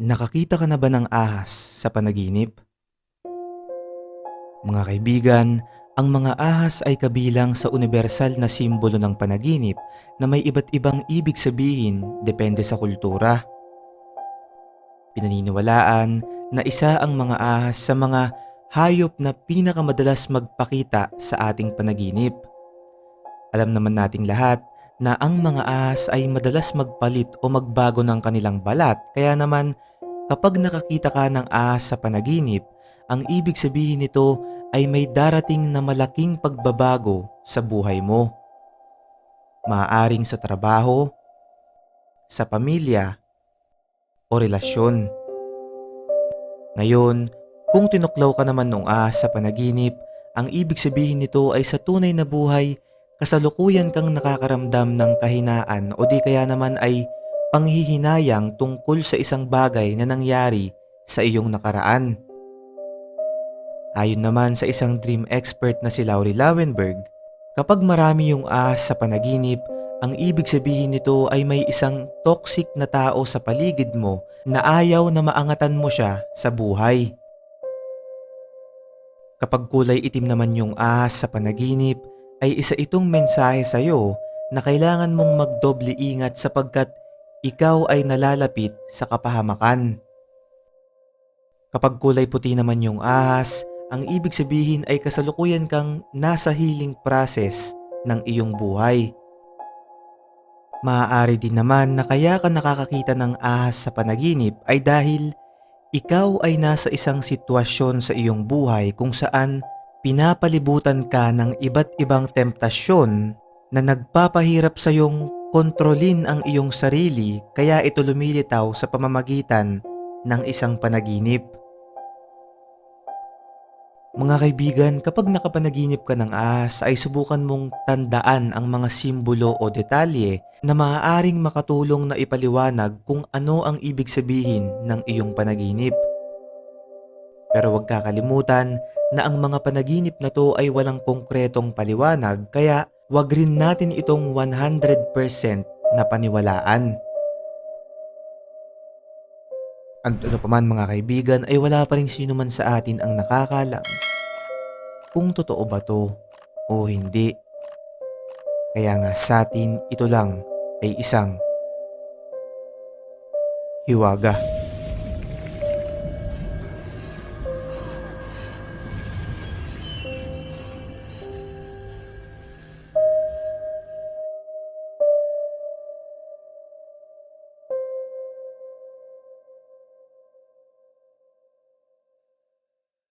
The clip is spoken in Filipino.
Nakakita ka na ba ng ahas sa panaginip? Mga kaibigan, ang mga ahas ay kabilang sa universal na simbolo ng panaginip na may iba't ibang ibig sabihin depende sa kultura. Pinaniniwalaan na isa ang mga ahas sa mga hayop na pinakamadalas magpakita sa ating panaginip. Alam naman nating lahat na ang mga ahas ay madalas magpalit o magbago ng kanilang balat kaya naman kapag nakakita ka ng ahas sa panaginip, ang ibig sabihin nito ay may darating na malaking pagbabago sa buhay mo. Maaaring sa trabaho, sa pamilya, o relasyon. Ngayon, kung tinuklaw ka naman ng ahas sa panaginip, ang ibig sabihin nito ay sa tunay na buhay, kasalukuyan kang nakakaramdam ng kahinaan o di kaya naman ay panghihinayang tungkol sa isang bagay na nangyari sa iyong nakaraan. Ayon naman sa isang dream expert na si Laurie Lauenberg, kapag marami yung ahas sa panaginip, ang ibig sabihin nito ay may isang toxic na tao sa paligid mo na ayaw na maangatan mo siya sa buhay. Kapag kulay itim naman yung ahas sa panaginip, ay isa itong mensahe sa iyo na kailangan mong magdoble ingat sapagkat ikaw ay nalalapit sa kapahamakan. Kapag kulay puti naman yung ahas, ang ibig sabihin ay kasalukuyan kang nasa healing process ng iyong buhay. Maaari din naman na kaya ka nakakakita ng ahas sa panaginip ay dahil ikaw ay nasa isang sitwasyon sa iyong buhay kung saan pinapalibutan ka ng iba't ibang temptasyon na nagpapahirap sa iyong kontrolin ang iyong sarili kaya ito lumilitaw sa pamamagitan ng isang panaginip. Mga kaibigan, kapag nakapanaginip ka ng ahas ay subukan mong tandaan ang mga simbolo o detalye na maaaring makatulong na ipaliwanag kung ano ang ibig sabihin ng iyong panaginip. Pero huwag kakalimutan na ang mga panaginip na to ay walang konkretong paliwanag kaya wag rin natin itong 100% na paniwalaan. Ano pa man mga kaibigan ay wala pa rin sino man sa atin ang nakakalam kung totoo ba to o hindi. Kaya nga sa atin ito lang ay isang hiwaga.